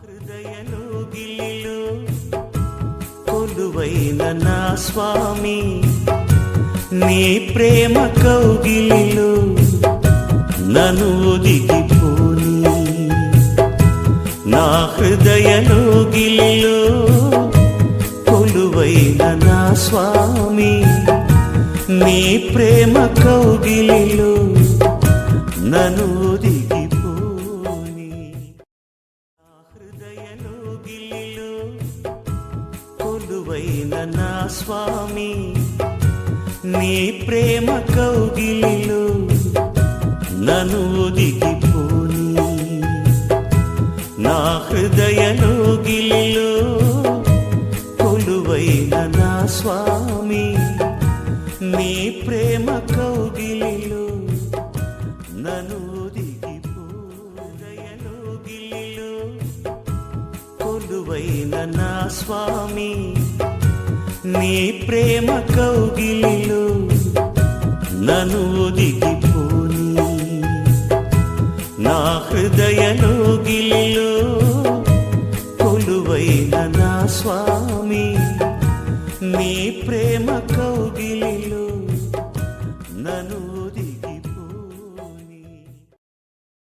హృదయలో గిల్లిలో కొలువైన నా స్వామి నీ ప్రేమ కౌగిలిలో నను ఒదిగిపోని. నా హృదయలో గిలిలో కొలువైన నా స్వామి నీ ప్రేమ కౌగిలిలో నను ఒదిగిపోని నా కొలువైన నా స్వామి నీ ప్రేమ కౌగిలిలో నను దిగిపోని నా హృదయలో గిలిలో కొలువైన నా స్వామి నీ ప్రేమ కౌగిలిలో. కొలువైన నా స్వామి నీ ప్రేమ కౌగిలిలో నను దిగిపోని నా హృదయలో గిలిలో కొలువైన నా స్వామి నీ ప్రేమ కౌగిలిలో నను